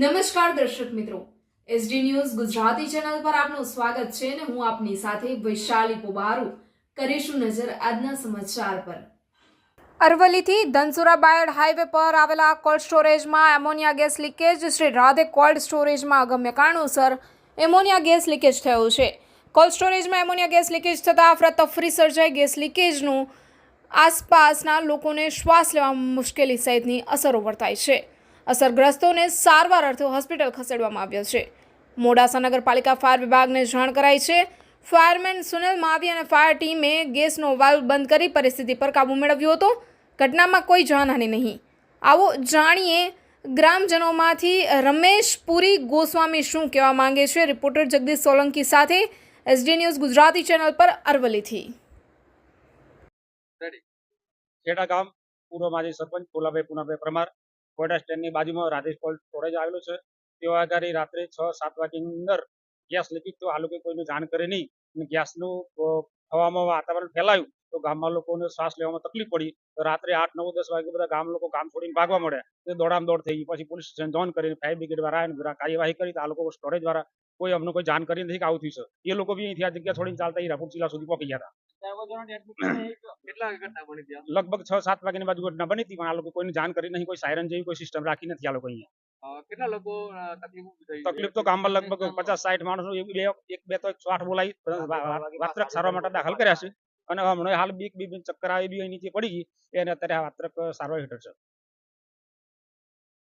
નમસ્કાર દર્શક મિત્રો. એસડી ન્યૂઝ ગુજરાતી ચેનલ પર આપનું સ્વાગત છે અને હું આપની સાથે વૈશાલી પોબારુ કરીશું નજર આજના સમાચાર પર. અરવલ્લીથી ધનસુરા બાયડ હાઈવે પર આવેલા cold સ્ટોરેજમાં ammonia gas leakage. Shri Radhe cold સ્ટોરેજમાં અગમ્ય કારણોસર એમોનિયા ગેસ લીકેજ થયો છે. કોલ્ડ સ્ટોરેજમાં એમોનિયા ગેસ લીકેજ થતાં અફરાતફરી સર્જાઈ. ગેસ લીકેજનું આસપાસના લોકોને શ્વાસ લેવામાં મુશ્કેલી સહિતની અસરો વર્તાય છે. અસરગ્રસ્તોને સારવાર અર્થે હોસ્પિટલ ખસેડવામાં આવ્યા છે. મોડાસા નગરપાલિકા ફાયર વિભાગને જાણ કરાઈ છે. ફાયરમેન સુનિલ માવી અને ફાયર ટીમે ગેસનો વાલ્વ બંધ કરી પરિસ્થિતિ પર કાબૂ મેળવ્યો હતો. ઘટનામાં કોઈ જાનહાનિ નહીં. આવો જાણીએ ગ્રામજનોમાંથી રમેશ પુરી ગોસ્વામી શું કહેવા માંગે છે? રિપોર્ટર જગદીશ સોલંકી સાથે એસડી ન્યૂઝ ગુજરાતી ચેનલ પર અરવલ્લીથી. ખેડા ગામ, પૂર્વ માજી સરપંચ ફુલાભાઈ પુનાભાઈ પરમાર કોયડા સ્ટેન્ડની બાજુમાં રાધેશ કોલ્ડ સ્ટોરેજ આવેલું છે. તેઓ આગળ રાત્રે છ, સાત વાગ્યાની અંદર ગેસ લીકેજ તો આ લોકો કોઈને જાણ કરે નહીં. અને ગેસનું હવામાં વાતાવરણ ફેલાયું તો ગામમાં લોકોને શ્વાસ લેવામાં તકલીફ પડી. તો રાત્રે આઠ, નવ, દસ વાગે બધા ગામ લોકો ગામ છોડીને ભાગવા મળ્યા. તે દોડામ દોડ થઈ પછી પોલીસ સ્ટેશન જોન કરીને ફાયર બ્રિગેડ વાળા આવીને કાર્યવાહી કરી. તો આ લોકો સ્ટોરેજ દ્વારા કોઈ અમને કોઈ જાણ કરી નથી કે આવું થયું છે. એ લોકો બી અહીંથી આ જગ્યા છોડીને ચાલતા હીરાપુર જિલ્લા સુધી પહોંચી ગયા હતા. લગભગ છ સાત વાગ્યાની બાજુ ઘટના બની હતી પણ આ લોકો કોઈને જાણ કરી નહીં કોઈ સાયરન જેવી કોઈ સિસ્ટમ રાખી નથી આ લોકો અહીંયા. કેટલા લોકો તકલીફ તો ગામમાં લગભગ પચાસ સાઠ માણસો બે એક બે તો એકસો આઠ બોલાવી વાત્રક સારવાર માટે દાખલ કર્યા છે. અને હમણાં હાલ બીક બી ચક્કર આવી બી નીચે પડી ગઈ. એને અત્યારે આ વાત્રક સારવાર હેઠળ છે.